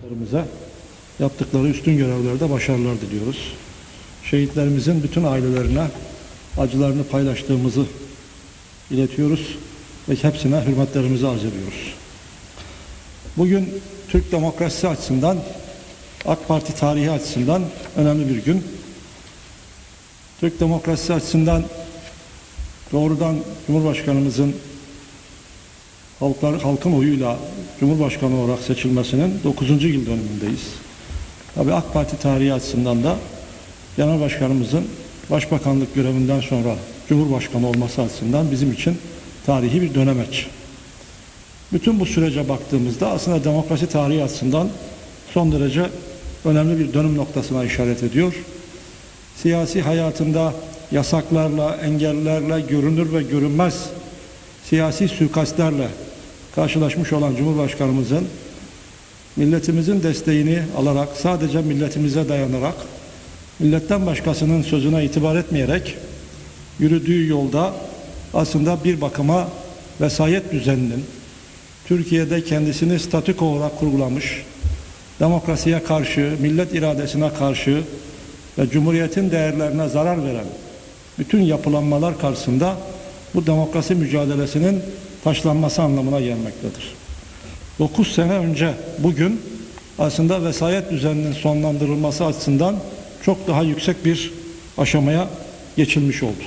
Şehitlerimize yaptıkları üstün görevlerde başarılar diliyoruz. Şehitlerimizin bütün ailelerine acılarını paylaştığımızı iletiyoruz ve hepsine hürmetlerimizi arz ediyoruz. Bugün Türk demokrasisi açısından, AK Parti tarihi açısından önemli bir gün. Türk demokrasisi açısından doğrudan Cumhurbaşkanımızın halklar, halkın oyuyla Cumhurbaşkanı olarak seçilmesinin 9. yıl dönümündeyiz. Tabii AK Parti tarihi açısından da Genel Başkanımızın Başbakanlık görevinden sonra Cumhurbaşkanı olması açısından bizim için tarihi bir dönemeç. Bütün bu sürece baktığımızda aslında demokrasi tarihi açısından son derece önemli bir dönüm noktasına işaret ediyor. Siyasi hayatında yasaklarla, engellerle, görünür ve görünmez siyasi suikastlerle karşılaşmış olan Cumhurbaşkanımızın milletimizin desteğini alarak sadece milletimize dayanarak milletten başkasının sözüne itibar etmeyerek yürüdüğü yolda aslında bir bakıma vesayet düzeninin Türkiye'de kendisini statüko olarak kurgulamış, demokrasiye karşı, millet iradesine karşı ve cumhuriyetin değerlerine zarar veren bütün yapılanmalar karşısında bu demokrasi mücadelesinin taşlanması anlamına gelmektedir. 9 sene önce bugün aslında vesayet düzeninin sonlandırılması açısından çok daha yüksek bir aşamaya geçilmiş oldu.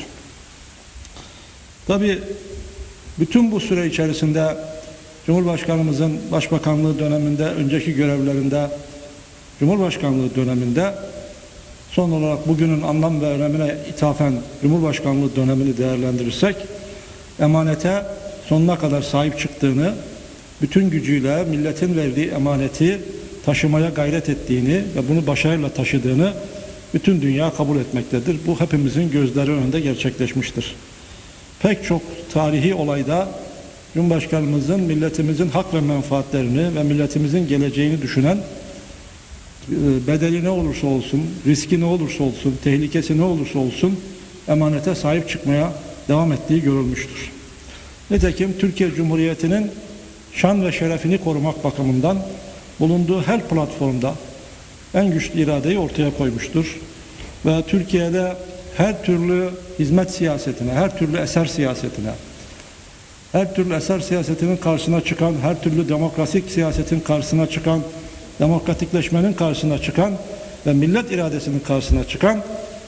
Tabi bütün bu süre içerisinde Cumhurbaşkanımızın başbakanlığı döneminde, önceki görevlerinde, Cumhurbaşkanlığı döneminde son olarak bugünün anlam ve önemine ithafen Cumhurbaşkanlığı dönemini değerlendirirsek emanete sonuna kadar sahip çıktığını, bütün gücüyle milletin verdiği emaneti taşımaya gayret ettiğini ve bunu başarıyla taşıdığını bütün dünya kabul etmektedir. Bu hepimizin gözleri önünde gerçekleşmiştir. Pek çok tarihi olayda Cumhurbaşkanımızın milletimizin hak ve menfaatlerini ve milletimizin geleceğini düşünen e, bedeli ne olursa olsun, riski ne olursa olsun, tehlikesi ne olursa olsun emanete sahip çıkmaya devam ettiği görülmüştür. Nitekim Türkiye Cumhuriyeti'nin şan ve şerefini korumak bakımından bulunduğu her platformda en güçlü iradeyi ortaya koymuştur. Ve Türkiye'de her türlü hizmet siyasetine, her türlü eser siyasetine, her türlü eser siyasetinin karşısına çıkan, her türlü demokrasik siyasetin karşısına çıkan, demokratikleşmenin karşısına çıkan ve millet iradesinin karşısına çıkan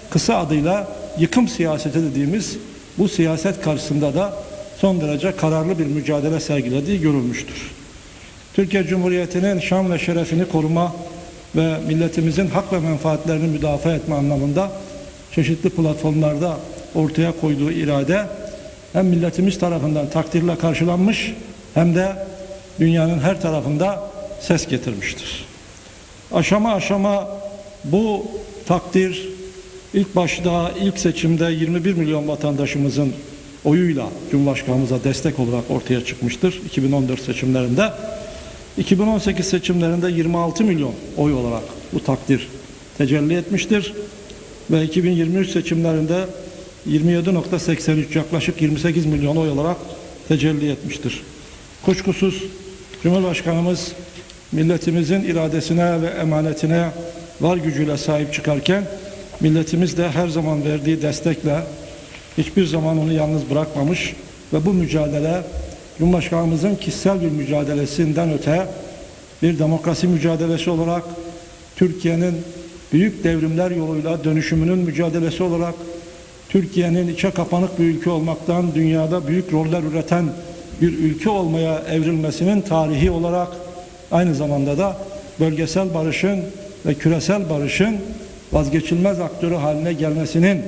kısa adıyla yıkım siyaseti dediğimiz bu siyaset karşısında da son derece kararlı bir mücadele sergilediği görülmüştür. Türkiye Cumhuriyeti'nin şan ve şerefini koruma ve milletimizin hak ve menfaatlerini müdafaa etme anlamında çeşitli platformlarda ortaya koyduğu irade hem milletimiz tarafından takdirle karşılanmış hem de dünyanın her tarafında ses getirmiştir. Aşama aşama bu takdir ilk başta ilk seçimde 21 milyon vatandaşımızın oyuyla Cumhurbaşkanımıza destek olarak ortaya çıkmıştır 2014 seçimlerinde. 2018 seçimlerinde 26 milyon oy olarak bu takdir tecelli etmiştir. Ve 2023 seçimlerinde 27.83 yaklaşık 28 milyon oy olarak tecelli etmiştir. Kuşkusuz Cumhurbaşkanımız milletimizin iradesine ve emanetine var gücüyle sahip çıkarken milletimiz de her zaman verdiği destekle hiçbir zaman onu yalnız bırakmamış ve bu mücadele Cumhurbaşkanımızın kişisel bir mücadelesinden öte bir demokrasi mücadelesi olarak Türkiye'nin büyük devrimler yoluyla dönüşümünün mücadelesi olarak Türkiye'nin içe kapanık bir ülke olmaktan dünyada büyük roller üreten bir ülke olmaya evrilmesinin tarihi olarak aynı zamanda da bölgesel barışın ve küresel barışın vazgeçilmez aktörü haline gelmesinin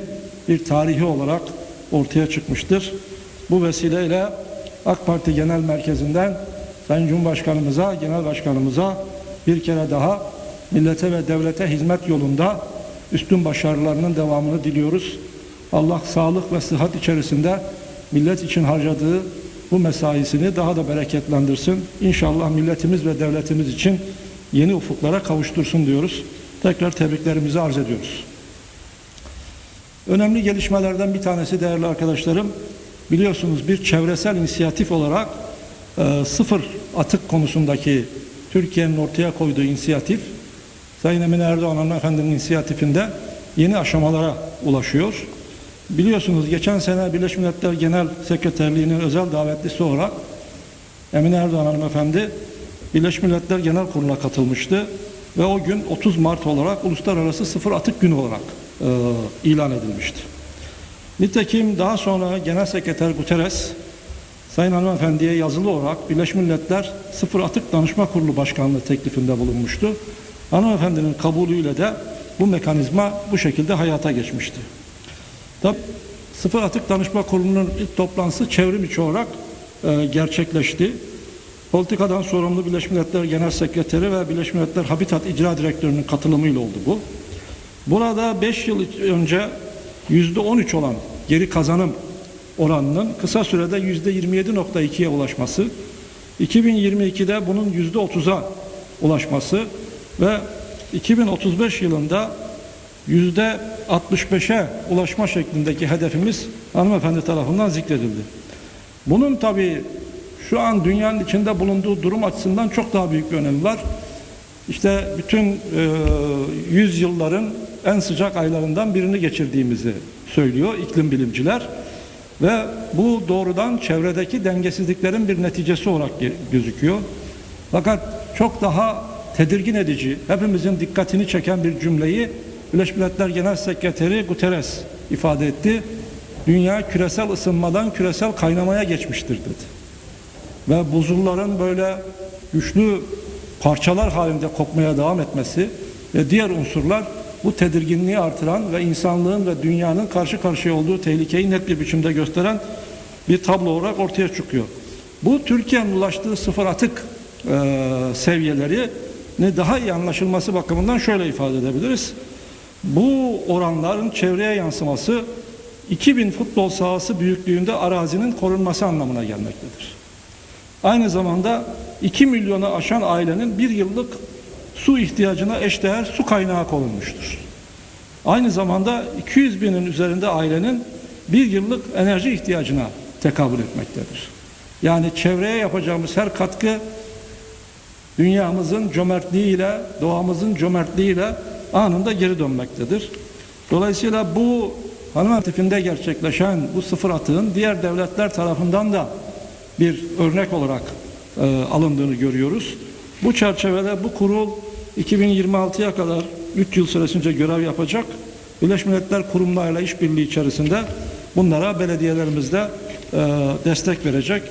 bir tarihi olarak ortaya çıkmıştır. Bu vesileyle AK Parti Genel Merkezi'nden Sayın Cumhurbaşkanımıza, Genel Başkanımıza bir kere daha millete ve devlete hizmet yolunda üstün başarılarının devamını diliyoruz. Allah sağlık ve sıhhat içerisinde millet için harcadığı bu mesaisini daha da bereketlendirsin. İnşallah milletimiz ve devletimiz için yeni ufuklara kavuştursun diyoruz. Tekrar tebriklerimizi arz ediyoruz. Önemli gelişmelerden bir tanesi değerli arkadaşlarım, biliyorsunuz bir çevresel inisiyatif olarak e, sıfır atık konusundaki Türkiye'nin ortaya koyduğu inisiyatif Sayın Emine Erdoğan hanımefendinin inisiyatifinde yeni aşamalara ulaşıyor. Biliyorsunuz geçen sene Birleşmiş Milletler Genel Sekreterliği'nin özel davetlisi olarak Emine Erdoğan hanımefendi Birleşmiş Milletler Genel Kurulu'na katılmıştı ve o gün 30 Mart olarak Uluslararası Sıfır Atık Günü olarak e, ilan edilmişti. Nitekim daha sonra Genel Sekreter Guterres Sayın Hanımefendi'ye yazılı olarak Birleşmiş Milletler Sıfır Atık Danışma Kurulu Başkanlığı teklifinde bulunmuştu. Hanımefendinin kabulüyle de bu mekanizma bu şekilde hayata geçmişti. Tabii Sıfır Atık Danışma Kurulu'nun ilk toplantısı çevrim içi olarak e, gerçekleşti. Politikadan sorumlu Birleşmiş Milletler Genel Sekreteri ve Birleşmiş Milletler Habitat İcra Direktörü'nün katılımıyla oldu bu. Burada 5 yıl önce %13 olan geri kazanım oranının kısa sürede %27.2'ye ulaşması, 2022'de bunun %30'a ulaşması ve 2035 yılında %65'e ulaşma şeklindeki hedefimiz hanımefendi tarafından zikredildi. Bunun tabii şu an dünyanın içinde bulunduğu durum açısından çok daha büyük bir önemi var. İşte bütün e, yüzyılların en sıcak aylarından birini geçirdiğimizi söylüyor iklim bilimciler. Ve bu doğrudan çevredeki dengesizliklerin bir neticesi olarak gözüküyor. Fakat çok daha tedirgin edici, hepimizin dikkatini çeken bir cümleyi Birleşmiş Milletler Genel Sekreteri Guterres ifade etti. Dünya küresel ısınmadan küresel kaynamaya geçmiştir dedi. Ve buzulların böyle güçlü parçalar halinde kopmaya devam etmesi ve diğer unsurlar bu tedirginliği artıran ve insanlığın ve dünyanın karşı karşıya olduğu tehlikeyi net bir biçimde gösteren bir tablo olarak ortaya çıkıyor. Bu Türkiye'nin ulaştığı sıfır atık e, seviyeleri ne daha iyi anlaşılması bakımından şöyle ifade edebiliriz. Bu oranların çevreye yansıması 2000 futbol sahası büyüklüğünde arazinin korunması anlamına gelmektedir. Aynı zamanda 2 milyonu aşan ailenin bir yıllık su ihtiyacına eşdeğer su kaynağı konulmuştur. Aynı zamanda 200 binin üzerinde ailenin bir yıllık enerji ihtiyacına tekabül etmektedir. Yani çevreye yapacağımız her katkı dünyamızın cömertliğiyle, doğamızın cömertliğiyle anında geri dönmektedir. Dolayısıyla bu hanımefendinde gerçekleşen bu sıfır atığın diğer devletler tarafından da bir örnek olarak e, alındığını görüyoruz. Bu çerçevede bu kurul 2026'ya kadar 3 yıl süresince görev yapacak. Birleşmiş Milletler kurumlarıyla işbirliği içerisinde bunlara belediyelerimizde e, destek verecek.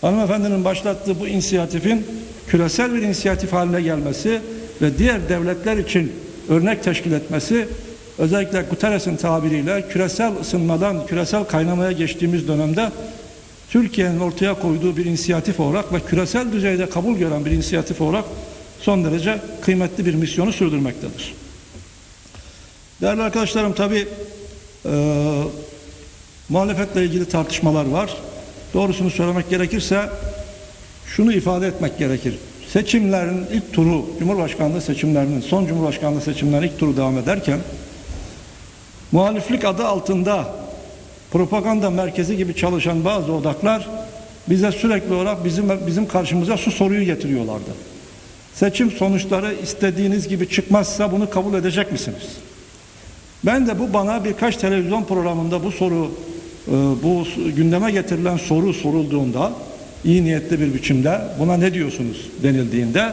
Hanımefendinin başlattığı bu inisiyatifin küresel bir inisiyatif haline gelmesi ve diğer devletler için örnek teşkil etmesi özellikle Guterres'in tabiriyle küresel ısınmadan küresel kaynamaya geçtiğimiz dönemde Türkiye'nin ortaya koyduğu bir inisiyatif olarak ve küresel düzeyde kabul gören bir inisiyatif olarak son derece kıymetli bir misyonu sürdürmektedir. Değerli arkadaşlarım tabi e, muhalefetle ilgili tartışmalar var. Doğrusunu söylemek gerekirse şunu ifade etmek gerekir. Seçimlerin ilk turu, Cumhurbaşkanlığı seçimlerinin, son Cumhurbaşkanlığı seçimlerinin ilk turu devam ederken muhaliflik adı altında propaganda merkezi gibi çalışan bazı odaklar bize sürekli olarak bizim bizim karşımıza şu soruyu getiriyorlardı. Seçim sonuçları istediğiniz gibi çıkmazsa bunu kabul edecek misiniz? Ben de bu bana birkaç televizyon programında bu soru e, bu gündeme getirilen soru sorulduğunda iyi niyetli bir biçimde buna ne diyorsunuz denildiğinde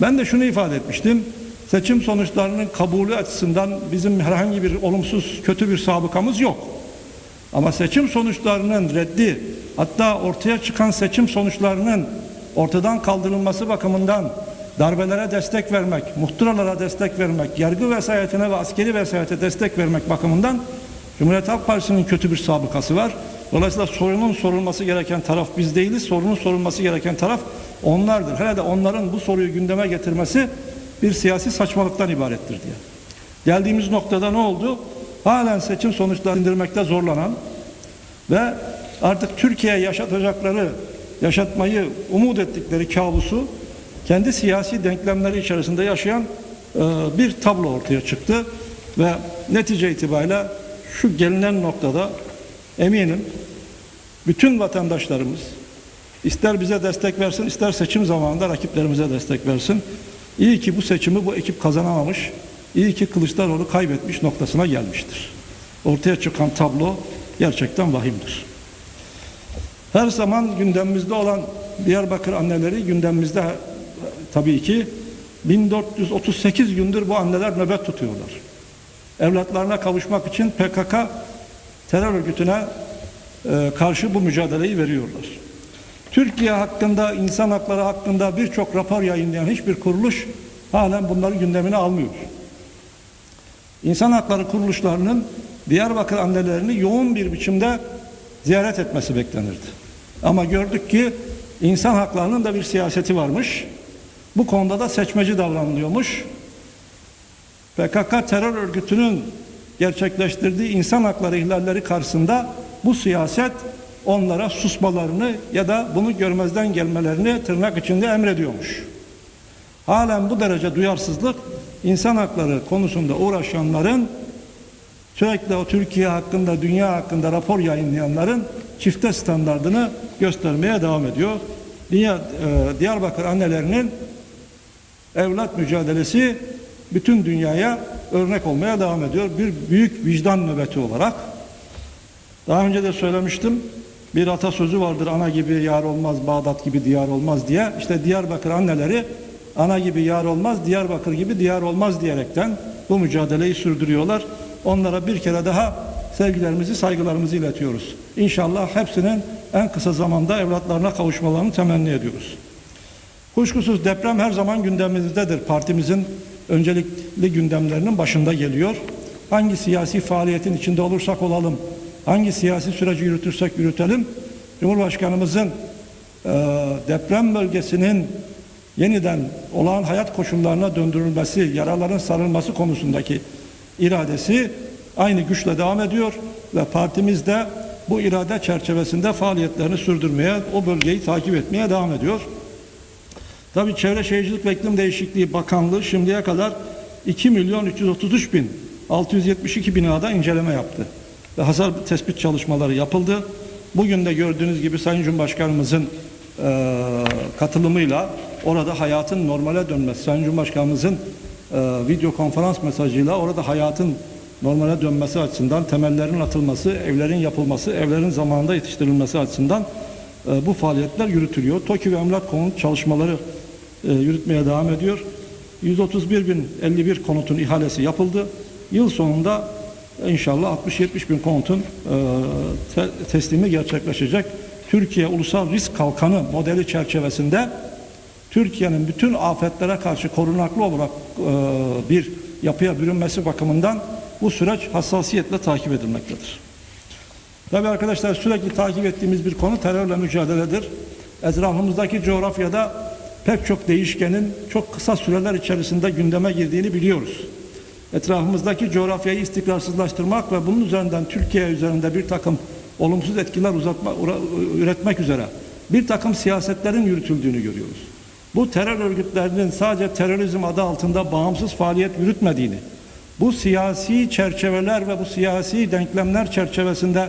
ben de şunu ifade etmiştim. Seçim sonuçlarının kabulü açısından bizim herhangi bir olumsuz kötü bir sabıkamız yok. Ama seçim sonuçlarının reddi hatta ortaya çıkan seçim sonuçlarının ortadan kaldırılması bakımından darbelere destek vermek, muhtıralara destek vermek, yargı vesayetine ve askeri vesayete destek vermek bakımından Cumhuriyet Halk Partisi'nin kötü bir sabıkası var. Dolayısıyla sorunun sorulması gereken taraf biz değiliz. Sorunun sorulması gereken taraf onlardır. Hele de onların bu soruyu gündeme getirmesi bir siyasi saçmalıktan ibarettir diye. Geldiğimiz noktada ne oldu? Halen seçim sonuçlarını indirmekte zorlanan ve artık Türkiye yaşatacakları, yaşatmayı umut ettikleri kabusu kendi siyasi denklemleri içerisinde yaşayan e, bir tablo ortaya çıktı ve netice itibariyle şu gelinen noktada eminim bütün vatandaşlarımız İster bize destek versin, ister seçim zamanında rakiplerimize destek versin. İyi ki bu seçimi bu ekip kazanamamış, iyi ki Kılıçdaroğlu kaybetmiş noktasına gelmiştir. Ortaya çıkan tablo gerçekten vahimdir. Her zaman gündemimizde olan Diyarbakır anneleri gündemimizde tabii ki 1438 gündür bu anneler nöbet tutuyorlar. Evlatlarına kavuşmak için PKK terör örgütüne e, karşı bu mücadeleyi veriyorlar. Türkiye hakkında, insan hakları hakkında birçok rapor yayınlayan hiçbir kuruluş halen bunları gündemine almıyor. İnsan hakları kuruluşlarının Diyarbakır annelerini yoğun bir biçimde ziyaret etmesi beklenirdi. Ama gördük ki insan haklarının da bir siyaseti varmış. Bu konuda da seçmeci davranılıyormuş. PKK terör örgütünün gerçekleştirdiği insan hakları ihlalleri karşısında bu siyaset onlara susmalarını ya da bunu görmezden gelmelerini tırnak içinde emrediyormuş. Halen bu derece duyarsızlık insan hakları konusunda uğraşanların sürekli o Türkiye hakkında, dünya hakkında rapor yayınlayanların çifte standardını göstermeye devam ediyor. Dünya, e, Diyarbakır annelerinin evlat mücadelesi bütün dünyaya örnek olmaya devam ediyor. Bir büyük vicdan nöbeti olarak. Daha önce de söylemiştim. Bir atasözü vardır ana gibi yar olmaz, Bağdat gibi diyar olmaz diye. İşte Diyarbakır anneleri ana gibi yar olmaz, Diyarbakır gibi diyar olmaz diyerekten bu mücadeleyi sürdürüyorlar. Onlara bir kere daha sevgilerimizi, saygılarımızı iletiyoruz. İnşallah hepsinin en kısa zamanda evlatlarına kavuşmalarını temenni ediyoruz. Kuşkusuz deprem her zaman gündemimizdedir. Partimizin öncelikli gündemlerinin başında geliyor. Hangi siyasi faaliyetin içinde olursak olalım, hangi siyasi süreci yürütürsek yürütelim, Cumhurbaşkanımızın e, deprem bölgesinin yeniden olağan hayat koşullarına döndürülmesi, yaraların sarılması konusundaki iradesi aynı güçle devam ediyor ve partimiz de bu irade çerçevesinde faaliyetlerini sürdürmeye, o bölgeyi takip etmeye devam ediyor. Tabi Çevre Şehircilik ve İklim Değişikliği Bakanlığı şimdiye kadar 2 milyon 333 bin 672 binada inceleme yaptı. Ve hasar tespit çalışmaları yapıldı. Bugün de gördüğünüz gibi Sayın Cumhurbaşkanımızın e, katılımıyla orada hayatın normale dönmesi, Sayın Cumhurbaşkanımızın e, video konferans mesajıyla orada hayatın normale dönmesi açısından, temellerin atılması, evlerin yapılması, evlerin zamanında yetiştirilmesi açısından e, bu faaliyetler yürütülüyor. TOKİ ve emlak konut çalışmaları e, yürütmeye devam ediyor. 131 bin 51 konutun ihalesi yapıldı. Yıl sonunda inşallah 60-70 bin konutun e, te, teslimi gerçekleşecek. Türkiye Ulusal Risk Kalkanı modeli çerçevesinde Türkiye'nin bütün afetlere karşı korunaklı olarak e, bir yapıya bürünmesi bakımından bu süreç hassasiyetle takip edilmektedir. Tabii arkadaşlar sürekli takip ettiğimiz bir konu terörle mücadeledir. Etrafımızdaki coğrafyada pek çok değişkenin çok kısa süreler içerisinde gündeme girdiğini biliyoruz. Etrafımızdaki coğrafyayı istikrarsızlaştırmak ve bunun üzerinden Türkiye üzerinde bir takım olumsuz etkiler uzatma, üretmek üzere bir takım siyasetlerin yürütüldüğünü görüyoruz. Bu terör örgütlerinin sadece terörizm adı altında bağımsız faaliyet yürütmediğini, bu siyasi çerçeveler ve bu siyasi denklemler çerçevesinde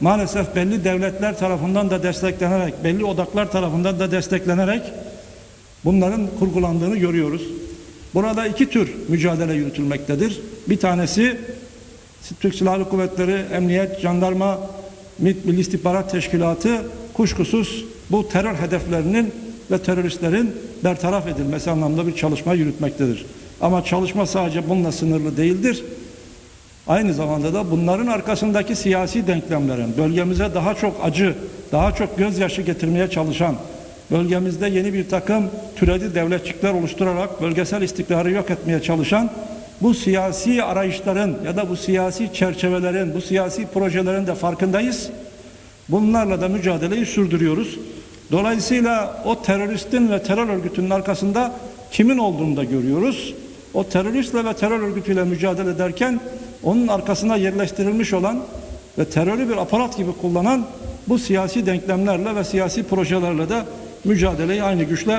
maalesef belli devletler tarafından da desteklenerek, belli odaklar tarafından da desteklenerek bunların kurgulandığını görüyoruz. Burada iki tür mücadele yürütülmektedir. Bir tanesi Türk Silahlı Kuvvetleri, Emniyet, Jandarma, MİT, Milli İstihbarat Teşkilatı kuşkusuz bu terör hedeflerinin ve teröristlerin bertaraf edilmesi anlamda bir çalışma yürütmektedir. Ama çalışma sadece bununla sınırlı değildir. Aynı zamanda da bunların arkasındaki siyasi denklemlerin bölgemize daha çok acı, daha çok gözyaşı getirmeye çalışan, bölgemizde yeni bir takım türedi devletçikler oluşturarak bölgesel istikrarı yok etmeye çalışan bu siyasi arayışların ya da bu siyasi çerçevelerin, bu siyasi projelerin de farkındayız. Bunlarla da mücadeleyi sürdürüyoruz. Dolayısıyla o teröristin ve terör örgütünün arkasında kimin olduğunu da görüyoruz. O teröristle ve terör örgütüyle mücadele ederken onun arkasına yerleştirilmiş olan ve terörü bir aparat gibi kullanan bu siyasi denklemlerle ve siyasi projelerle de mücadeleyi aynı güçle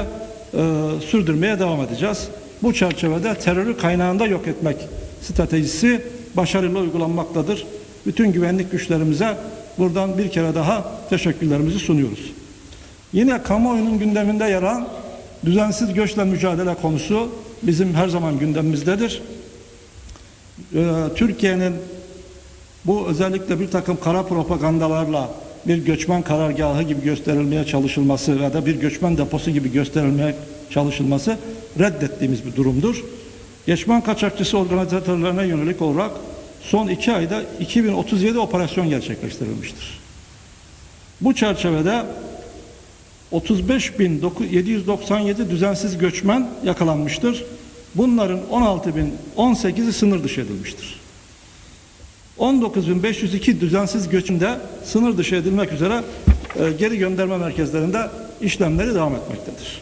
e, sürdürmeye devam edeceğiz. Bu çerçevede terörü kaynağında yok etmek stratejisi başarılı uygulanmaktadır. Bütün güvenlik güçlerimize buradan bir kere daha teşekkürlerimizi sunuyoruz. Yine kamuoyunun gündeminde yer alan düzensiz göçle mücadele konusu bizim her zaman gündemimizdedir. Ee, Türkiye'nin bu özellikle bir takım kara propagandalarla bir göçmen karargahı gibi gösterilmeye çalışılması ya da bir göçmen deposu gibi gösterilmeye çalışılması reddettiğimiz bir durumdur. Göçmen kaçakçısı organizatörlerine yönelik olarak son iki ayda 2037 operasyon gerçekleştirilmiştir. Bu çerçevede 35.797 düzensiz göçmen yakalanmıştır. Bunların 16.018'i sınır dışı edilmiştir. 19.502 düzensiz göçünde sınır dışı edilmek üzere e, geri gönderme merkezlerinde işlemleri devam etmektedir.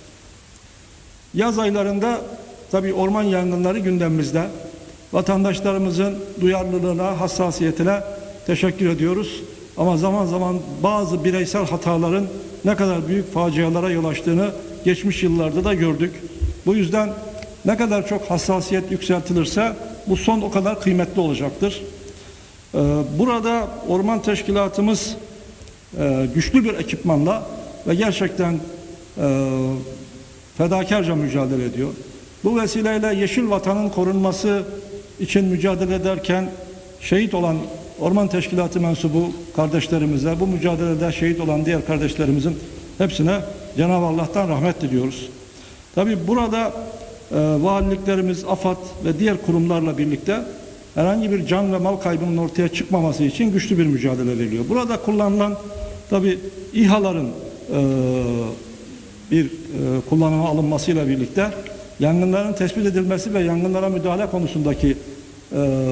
Yaz aylarında tabi orman yangınları gündemimizde. Vatandaşlarımızın duyarlılığına, hassasiyetine teşekkür ediyoruz. Ama zaman zaman bazı bireysel hataların ne kadar büyük facialara yol açtığını geçmiş yıllarda da gördük. Bu yüzden ne kadar çok hassasiyet yükseltilirse bu son o kadar kıymetli olacaktır. Ee, Burada orman teşkilatımız e, güçlü bir ekipmanla ve gerçekten e, fedakarca mücadele ediyor. Bu vesileyle yeşil vatanın korunması için mücadele ederken şehit olan orman teşkilatı mensubu kardeşlerimize, bu mücadelede şehit olan diğer kardeşlerimizin hepsine Cenab-ı Allah'tan rahmet diliyoruz. Tabi burada e, valiliklerimiz, AFAD ve diğer kurumlarla birlikte herhangi bir can ve mal kaybının ortaya çıkmaması için güçlü bir mücadele veriliyor. Burada kullanılan tabi İHA'ların e, bir e, kullanıma alınmasıyla birlikte yangınların tespit edilmesi ve yangınlara müdahale konusundaki e,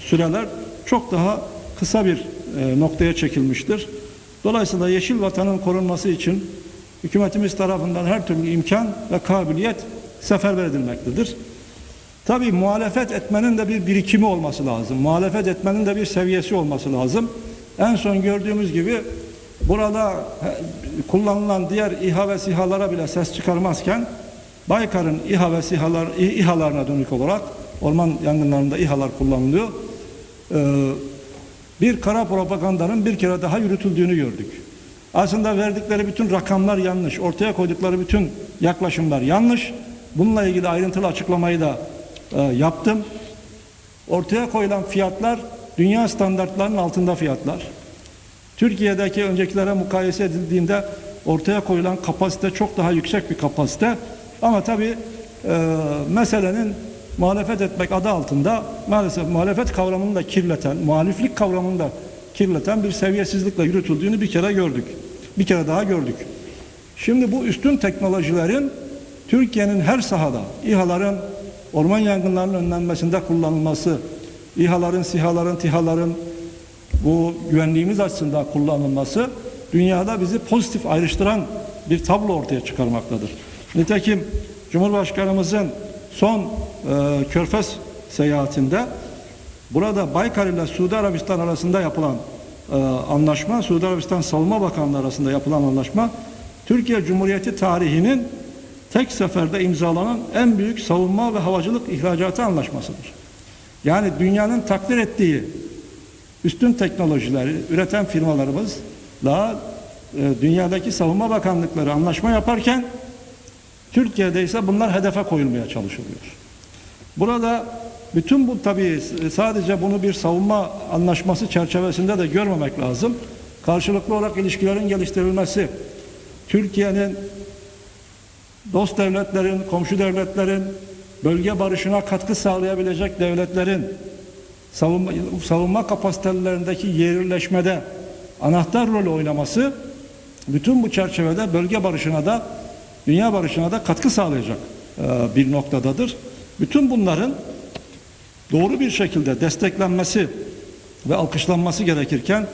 süreler çok daha kısa bir e, noktaya çekilmiştir. Dolayısıyla yeşil vatanın korunması için hükümetimiz tarafından her türlü imkan ve kabiliyet seferber edilmektedir. Tabii muhalefet etmenin de bir birikimi olması lazım. Muhalefet etmenin de bir seviyesi olması lazım. En son gördüğümüz gibi burada kullanılan diğer İHA ve SİHA'lara bile ses çıkarmazken Baykar'ın İHA ve SİHA'lar, İHA'larına dönük olarak orman yangınlarında İHA'lar kullanılıyor. Ee, bir kara propagandanın bir kere daha yürütüldüğünü gördük. Aslında verdikleri bütün rakamlar yanlış. Ortaya koydukları bütün yaklaşımlar yanlış. Bununla ilgili ayrıntılı açıklamayı da e, yaptım. Ortaya koyulan fiyatlar dünya standartlarının altında fiyatlar. Türkiye'deki öncekilere mukayese edildiğinde ortaya koyulan kapasite çok daha yüksek bir kapasite. Ama tabii e, meselenin muhalefet etmek adı altında maalesef muhalefet kavramını da kirleten, muhaliflik kavramını da kirleten bir seviyesizlikle yürütüldüğünü bir kere gördük. Bir kere daha gördük. Şimdi bu üstün teknolojilerin Türkiye'nin her sahada, İHA'ların orman yangınlarının önlenmesinde kullanılması, İHA'ların, SİHA'ların, TİHA'ların bu güvenliğimiz açısından kullanılması dünyada bizi pozitif ayrıştıran bir tablo ortaya çıkarmaktadır. Nitekim Cumhurbaşkanımızın son e, Körfez seyahatinde burada Baykar ile Suudi Arabistan arasında yapılan e, anlaşma, Suudi Arabistan Savunma Bakanlığı arasında yapılan anlaşma Türkiye Cumhuriyeti tarihinin tek seferde imzalanan en büyük savunma ve havacılık ihracatı anlaşmasıdır. Yani dünyanın takdir ettiği üstün teknolojileri üreten firmalarımızla e, dünyadaki savunma bakanlıkları anlaşma yaparken Türkiye'de ise bunlar hedefe koyulmaya çalışılıyor. Burada bütün bu tabii sadece bunu bir savunma anlaşması çerçevesinde de görmemek lazım. Karşılıklı olarak ilişkilerin geliştirilmesi, Türkiye'nin dost devletlerin, komşu devletlerin, bölge barışına katkı sağlayabilecek devletlerin savunma, savunma kapasitelerindeki yerleşmede anahtar rol oynaması bütün bu çerçevede bölge barışına da dünya barışına da katkı sağlayacak e, bir noktadadır. Bütün bunların doğru bir şekilde desteklenmesi ve alkışlanması gerekirken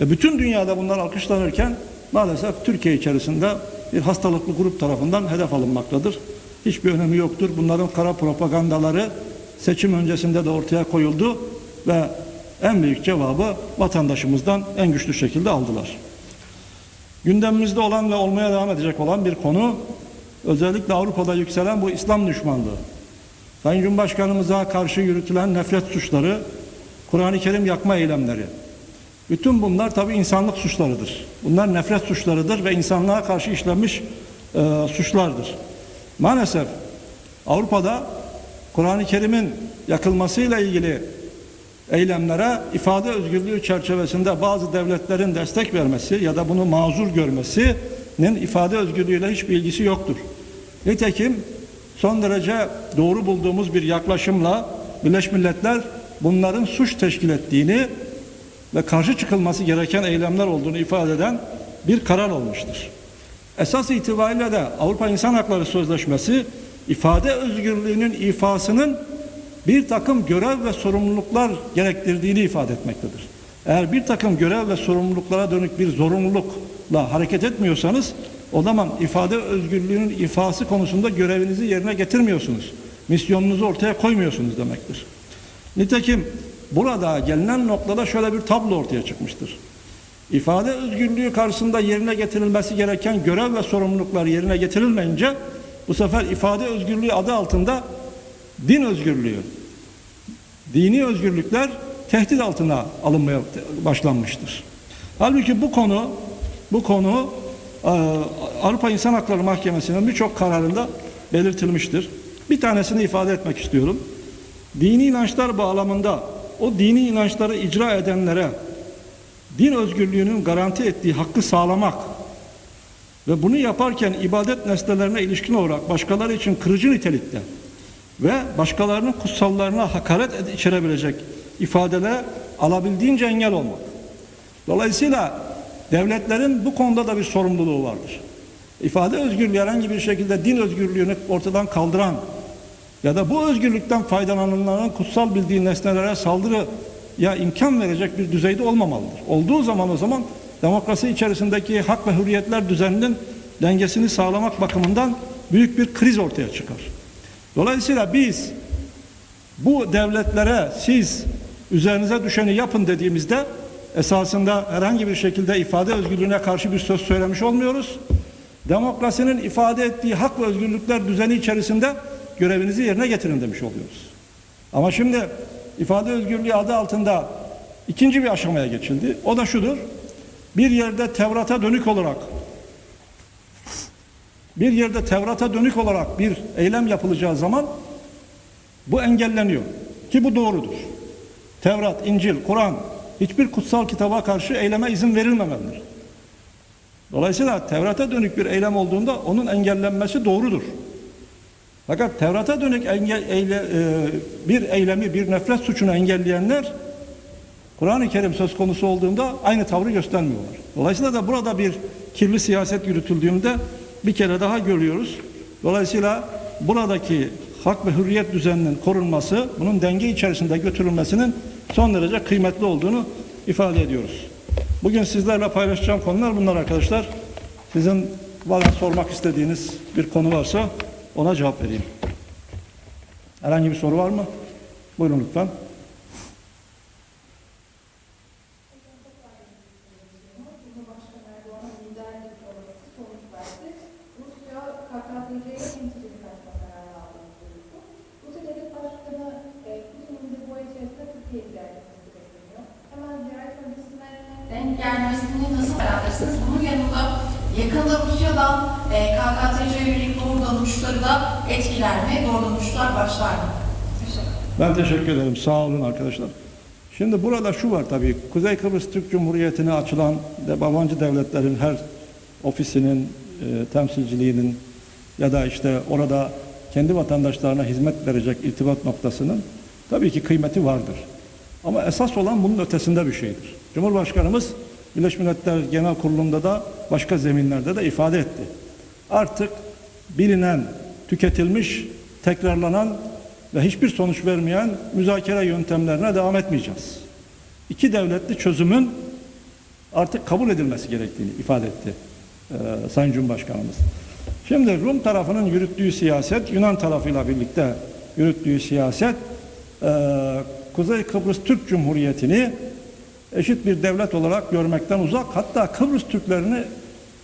ve bütün dünyada bunlar alkışlanırken maalesef Türkiye içerisinde bir hastalıklı grup tarafından hedef alınmaktadır. Hiçbir önemi yoktur. Bunların kara propagandaları seçim öncesinde de ortaya koyuldu ve en büyük cevabı vatandaşımızdan en güçlü şekilde aldılar. Gündemimizde olan ve olmaya devam edecek olan bir konu özellikle Avrupa'da yükselen bu İslam düşmanlığı. Sayın Cumhurbaşkanımıza karşı yürütülen nefret suçları, Kur'an-ı Kerim yakma eylemleri. Bütün bunlar tabi insanlık suçlarıdır. Bunlar nefret suçlarıdır ve insanlığa karşı işlenmiş e, suçlardır. Maalesef Avrupa'da Kur'an-ı Kerim'in yakılmasıyla ilgili eylemlere ifade özgürlüğü çerçevesinde bazı devletlerin destek vermesi ya da bunu mazur görmesinin ifade özgürlüğüyle hiçbir ilgisi yoktur. Nitekim son derece doğru bulduğumuz bir yaklaşımla Birleşmiş Milletler bunların suç teşkil ettiğini ve karşı çıkılması gereken eylemler olduğunu ifade eden bir karar olmuştur. Esas itibariyle de Avrupa İnsan Hakları Sözleşmesi ifade özgürlüğünün ifasının bir takım görev ve sorumluluklar gerektirdiğini ifade etmektedir. Eğer bir takım görev ve sorumluluklara dönük bir zorunlulukla hareket etmiyorsanız o zaman ifade özgürlüğünün ifası konusunda görevinizi yerine getirmiyorsunuz. Misyonunuzu ortaya koymuyorsunuz demektir. Nitekim burada gelinen noktada şöyle bir tablo ortaya çıkmıştır. İfade özgürlüğü karşısında yerine getirilmesi gereken görev ve sorumluluklar yerine getirilmeyince bu sefer ifade özgürlüğü adı altında din özgürlüğü, dini özgürlükler tehdit altına alınmaya başlanmıştır. Halbuki bu konu bu konu e, Avrupa İnsan Hakları Mahkemesi'nin birçok kararında belirtilmiştir. Bir tanesini ifade etmek istiyorum. Dini inançlar bağlamında o dini inançları icra edenlere din özgürlüğünün garanti ettiği hakkı sağlamak ve bunu yaparken ibadet nesnelerine ilişkin olarak başkaları için kırıcı nitelikte ve başkalarının kutsallarına hakaret içerebilecek ifadeler alabildiğince engel olmak. Dolayısıyla devletlerin bu konuda da bir sorumluluğu vardır. İfade özgürlüğü herhangi bir şekilde din özgürlüğünü ortadan kaldıran ya da bu özgürlükten faydalananların kutsal bildiği nesnelere saldırı ya imkan verecek bir düzeyde olmamalıdır. Olduğu zaman o zaman demokrasi içerisindeki hak ve hürriyetler düzeninin dengesini sağlamak bakımından büyük bir kriz ortaya çıkar. Dolayısıyla biz bu devletlere siz üzerinize düşeni yapın dediğimizde esasında herhangi bir şekilde ifade özgürlüğüne karşı bir söz söylemiş olmuyoruz. Demokrasinin ifade ettiği hak ve özgürlükler düzeni içerisinde görevinizi yerine getirin demiş oluyoruz. Ama şimdi ifade özgürlüğü adı altında ikinci bir aşamaya geçildi. O da şudur. Bir yerde Tevrat'a dönük olarak bir yerde Tevrat'a dönük olarak bir eylem yapılacağı zaman bu engelleniyor. Ki bu doğrudur. Tevrat, İncil, Kur'an hiçbir kutsal kitaba karşı eyleme izin verilmemelidir. Dolayısıyla Tevrat'a dönük bir eylem olduğunda onun engellenmesi doğrudur. Fakat Tevrat'a dönük engel, eyle, e, bir eylemi, bir nefret suçunu engelleyenler Kur'an-ı Kerim söz konusu olduğunda aynı tavrı göstermiyorlar. Dolayısıyla da burada bir kirli siyaset yürütüldüğünde bir kere daha görüyoruz. Dolayısıyla buradaki hak ve hürriyet düzeninin korunması, bunun denge içerisinde götürülmesinin son derece kıymetli olduğunu ifade ediyoruz. Bugün sizlerle paylaşacağım konular bunlar arkadaşlar. Sizin bana sormak istediğiniz bir konu varsa ona cevap vereyim. Herhangi bir soru var mı? Buyurun lütfen. Gelmesini nasıl değerlendirirsiniz? Bunun yanında yakında Rusya'dan e, KKTC yönelik uçuşları da etkiler mi? Doğrudan uçuşlar başlar mı? Ben teşekkür ederim. Sağ olun arkadaşlar. Şimdi burada şu var tabii. Kuzey Kıbrıs Türk Cumhuriyeti'ne açılan de yabancı devletlerin her ofisinin, e, temsilciliğinin ya da işte orada kendi vatandaşlarına hizmet verecek irtibat noktasının tabii ki kıymeti vardır. Ama esas olan bunun ötesinde bir şeydir. Cumhurbaşkanımız Birleşmiş Milletler Genel Kurulu'nda da başka zeminlerde de ifade etti. Artık bilinen, tüketilmiş, tekrarlanan ve hiçbir sonuç vermeyen müzakere yöntemlerine devam etmeyeceğiz. İki devletli çözümün artık kabul edilmesi gerektiğini ifade etti e, Sayın Cumhurbaşkanımız. Şimdi Rum tarafının yürüttüğü siyaset, Yunan tarafıyla birlikte yürüttüğü siyaset, e, Kuzey Kıbrıs Türk Cumhuriyeti'ni eşit bir devlet olarak görmekten uzak, hatta Kıbrıs Türklerini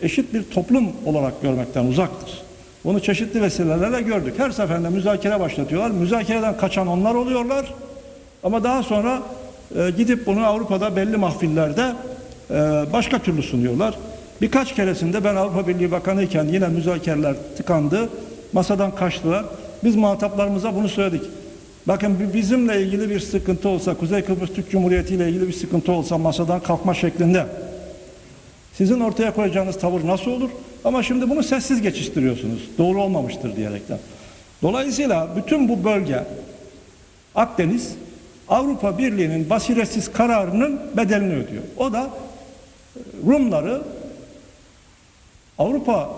eşit bir toplum olarak görmekten uzaktır. Bunu çeşitli vesilelerle gördük. Her seferinde müzakere başlatıyorlar. Müzakereden kaçan onlar oluyorlar. Ama daha sonra e, gidip bunu Avrupa'da belli mahfillerde e, başka türlü sunuyorlar. Birkaç keresinde ben Avrupa Birliği Bakanı iken yine müzakereler tıkandı. Masadan kaçtılar. Biz muhataplarımıza bunu söyledik. Bakın bi- bizimle ilgili bir sıkıntı olsa, Kuzey Kıbrıs Türk Cumhuriyeti ile ilgili bir sıkıntı olsa masadan kalkma şeklinde sizin ortaya koyacağınız tavır nasıl olur? Ama şimdi bunu sessiz geçiştiriyorsunuz. Doğru olmamıştır diyerekten. Dolayısıyla bütün bu bölge Akdeniz Avrupa Birliği'nin basiretsiz kararının bedelini ödüyor. O da e, Rumları Avrupa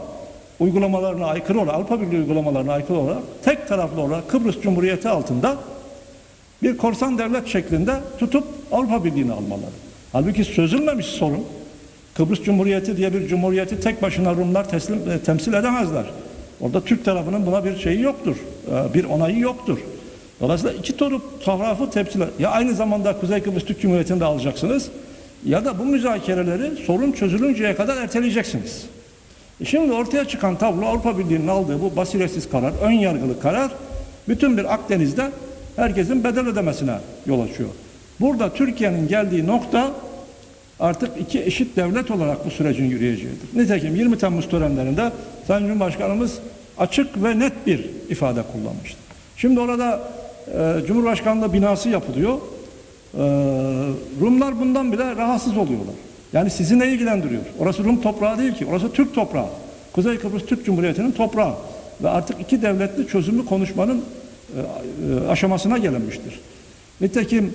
uygulamalarına aykırı olarak, Avrupa Birliği uygulamalarına aykırı olarak tek taraflı olarak Kıbrıs Cumhuriyeti altında bir korsan devlet şeklinde tutup Avrupa Birliği'ne almaları. Halbuki çözülmemiş sorun. Kıbrıs Cumhuriyeti diye bir cumhuriyeti tek başına Rumlar teslim, e, temsil edemezler. Orada Türk tarafının buna bir şeyi yoktur. e, Bir onayı yoktur. Dolayısıyla iki torup tarafı temsil ya aynı zamanda Kuzey Kıbrıs Türk Cumhuriyeti'ni de alacaksınız ya da bu müzakereleri sorun çözülünceye kadar erteleyeceksiniz. E Şimdi ortaya çıkan tablo Avrupa Birliği'nin aldığı bu basiretsiz karar, ön yargılı karar bütün bir Akdeniz'de herkesin bedel ödemesine yol açıyor. Burada Türkiye'nin geldiği nokta artık iki eşit devlet olarak bu sürecin yürüyeceğidir. Nitekim 20 Temmuz törenlerinde Sayın Cumhurbaşkanımız açık ve net bir ifade kullanmıştı. Şimdi orada e, Cumhurbaşkanlığı binası yapılıyor. E, Rumlar bundan bile rahatsız oluyorlar. Yani sizi ne ilgilendiriyor? Orası Rum toprağı değil ki. Orası Türk toprağı. Kuzey Kıbrıs Türk Cumhuriyeti'nin toprağı. Ve artık iki devletli çözümlü konuşmanın e, e, aşamasına gelinmiştir. Nitekim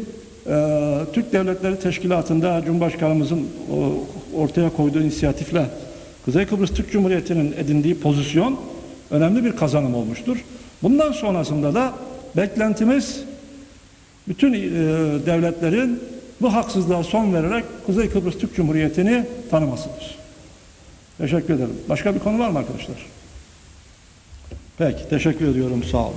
Türk Devletleri Teşkilatı'nda Cumhurbaşkanımızın ortaya koyduğu inisiyatifle Kuzey Kıbrıs Türk Cumhuriyeti'nin edindiği pozisyon önemli bir kazanım olmuştur. Bundan sonrasında da beklentimiz bütün e, devletlerin bu haksızlığa son vererek Kuzey Kıbrıs Türk Cumhuriyeti'ni tanımasıdır. Teşekkür ederim. Başka bir konu var mı arkadaşlar? Peki, teşekkür ediyorum. Sağ olun.